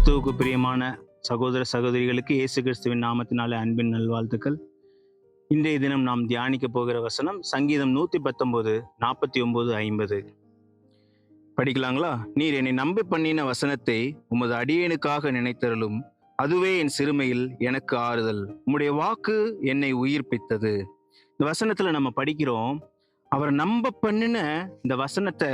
கிறிஸ்துவுக்கு பிரியமான சகோதர சகோதரிகளுக்கு இயேசு கிறிஸ்துவின் நாமத்தினாலே அன்பின் நல்வாழ்த்துக்கள். இன்றைய தினம் நாம் தியானிக்க போகிற வசனம் சங்கீதம் நூத்தி பத்தொன்பது நாற்பத்தி ஒன்பது ஐம்பது. படிக்கலாங்களா? நீர் என்னை நம்பி பண்ணின வசனத்தை உமது அடியேனுக்காக நினைத்தருளும். அதுவே என் சிறுமையில் எனக்கு ஆறுதல். உம்முடைய வாக்கு என்னை உயிர்ப்பித்தது. இந்த வசனத்துல நம்ம படிக்கிறோம் அவர் நம்ப பண்ணின இந்த வசனத்தை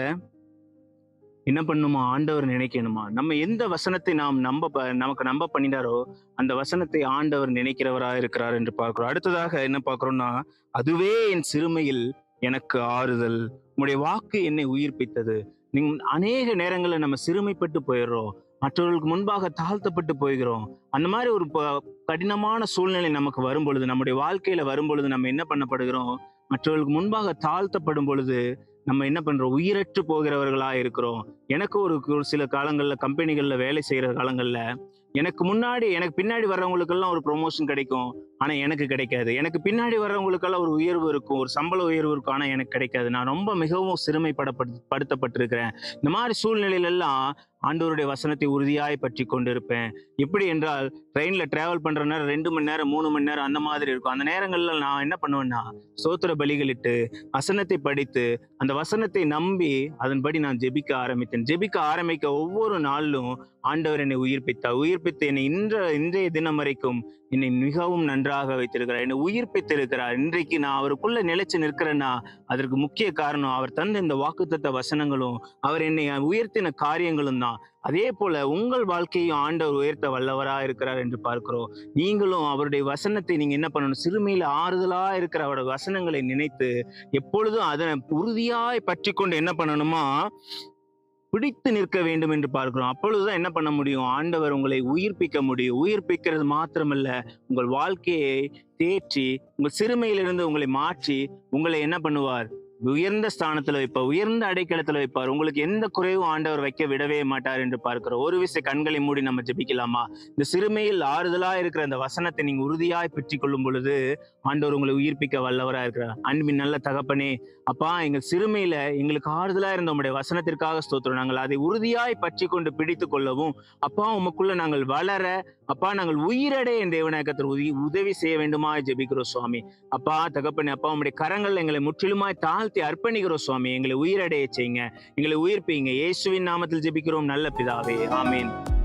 என்ன பண்ணுமா? ஆண்டவர் நினைக்கணுமா? நம்ம எந்த வசனத்தை நாம் நம்ப ப- நமக்கு நம்ப பண்ணினாரோ அந்த வசனத்தை ஆண்டவர் நினைக்கிறவரா இருக்கிறார் என்று பார்க்கிறோம். அடுத்ததாக என்ன பார்க்கிறோம்னா அதுவே என் சிறுமையில் எனக்கு ஆறுதல். உங்களுடைய வாக்கு என்னை உயிர்ப்பித்தது. நீங்க அநேக நேரங்களில் நம்ம சிறுமைப்பட்டு போயிடுறோம். மற்றவர்களுக்கு முன்பாக தாழ்த்தப்பட்டு போய்கிறோம். அந்த மாதிரி ஒரு ப- கடினமான சூழ்நிலை நமக்கு வரும் பொழுது நம்முடைய வாழ்க்கையில வரும் பொழுது நம்ம என்ன பண்ணப்படுகிறோம்? மற்றவர்களுக்கு முன்பாக தாழ்த்தப்படும் பொழுது நம்ம என்ன பண்றோம்? உயிரற்று போகிறவர்களா இருக்கிறோம். எனக்கு ஒரு சில காலங்கள்ல கம்பெனிகள்ல வேலை செய்யற காலங்கள்ல எனக்கு முன்னாடி எனக்கு பின்னாடி வர்றவங்களுக்கெல்லாம் ஒரு ப்ரொமோஷன் கிடைக்கும். ஆனா எனக்கு கிடைக்காது. எனக்கு பின்னாடி வர்றவங்களுக்கெல்லாம் ஒரு உயர்வு இருக்கும். ஒரு சம்பள உயர்வு இருக்கும். ஆனா எனக்கு கிடைக்காது. நான் ரொம்ப மிகவும் சிறுமைப்படப்படுத்தப்பட்டிருக்கிறேன் இந்த மாதிரி சூழ்நிலையில எல்லாம் ஆண்டவருடைய வசனத்தை உறுதியாய் பற்றி கொண்டிருப்பேன். எப்படி என்றால் ட்ரெயின்ல டிராவல் பண்ற நேரம் ரெண்டு மணி நேரம் மூணு மணி நேரம் அந்த மாதிரி இருக்கும். அந்த நேரங்கள்ல நான் என்ன பண்ணுவேன்னா சோத்திர பலிகளிட்டு வசனத்தை படித்து அந்த வசனத்தை நம்பி அதன்படி நான் ஜெபிக்க ஆரம்பித்தேன். ஜெபிக்க ஆரம்பிக்க ஒவ்வொரு நாளிலும் ஆண்டவர் என்னை உயிர்ப்பித்தார். உயிர்ப்பித்து என்னை இன்ற இன்றைய தினம் வரைக்கும் என்னை மிகவும் நன்றாக வைத்திருக்கிறார். என்னை உயிர்ப்பித்திருக்கிறார். இன்றைக்கு நான் அவருக்குள்ள நிலைச்சு நிற்கிறேன்னா அதற்கு முக்கிய காரணம் அவர் தந்த இந்த வாக்குத்தத்த வசனங்களும் அவர் என்னை உயர்த்தின காரியங்களும் தான். அதே போல உங்கள் வாழ்க்கையும் ஆண்டவர் உயர்த்த வல்லவராக இருக்கிறார் என்று பார்க்கிறோம். நீங்களும் அவருடைய வசனத்தை நீங்க என்ன பண்ணணும்? சிறுமியில் ஆறுதலா இருக்கிற அவருடைய வசனங்களை நினைத்து எப்பொழுதும் அதனை உறுதியாய் பற்றி கொண்டு என்ன பண்ணணுமா? பிடித்து நிற்க வேண்டும் என்று பார்க்கிறோம். அப்பொழுதுதான் என்ன பண்ண முடியும்? ஆண்டவர் உங்களை உயிர்ப்பிக்க முடியும். உயிர்ப்பிக்கிறது மாத்திரமல்ல உங்கள் வாழ்க்கையை தேற்றி உங்கள் சிறுமையிலிருந்து உங்களை மாற்றி உங்களை என்ன பண்ணுவார்? உயர்ந்த ஸ்தானத்துல வைப்பார் உயர்ந்த அடைக்கலத்துல வைப்பார். உங்களுக்கு எந்த குறைவும் ஆண்டவர் வைக்க விடவே மாட்டார் என்று பார்க்கிறோம் ஒரு விசை கண்களை மூடி நம்ம ஜெபிக்கலாமா? இந்த சிறுமையில் ஆறுதலா இருக்கிற அந்த வசனத்தை நீங்க உறுதியாய் பெற்றுக் கொள்ளும் பொழுது ஆண்டவர் உங்களை உயிர்ப்பிக்க வல்லவரா இருக்கிறார். அன்பின் நல்ல தகப்பனே அப்பா எங்கள் சிறுமையில எங்களுக்கு ஆறுதலா இருந்த உங்களுடைய வசனத்திற்காக ஸ்தோத்திரம். நாங்கள் அதை உறுதியாய் பற்றி கொண்டு பிடித்து கொள்ளவும் அப்பா உமக்குள்ள நாங்கள் வளர அப்பா நாங்கள் உயிரடைய என் தேவநாயகத்தில் உதவி உதவி செய்ய வேண்டுமா ஜெபிக்கிறோம் சுவாமி. அப்பா தகப்பனே அப்பா உங்களுடைய கரங்கள் எங்களை முற்றிலுமாய் தாழ்த்தி அர்ப்பணிக்கிறோம் சுவாமி. எங்களை உயிரடைய செய்யுங்க. எங்களை உயிர்ப்பீங்க. இயேசுவின் நாமத்தில் ஜெபிக்கிறோம். நல்ல பிதாவே. ஆமீன்.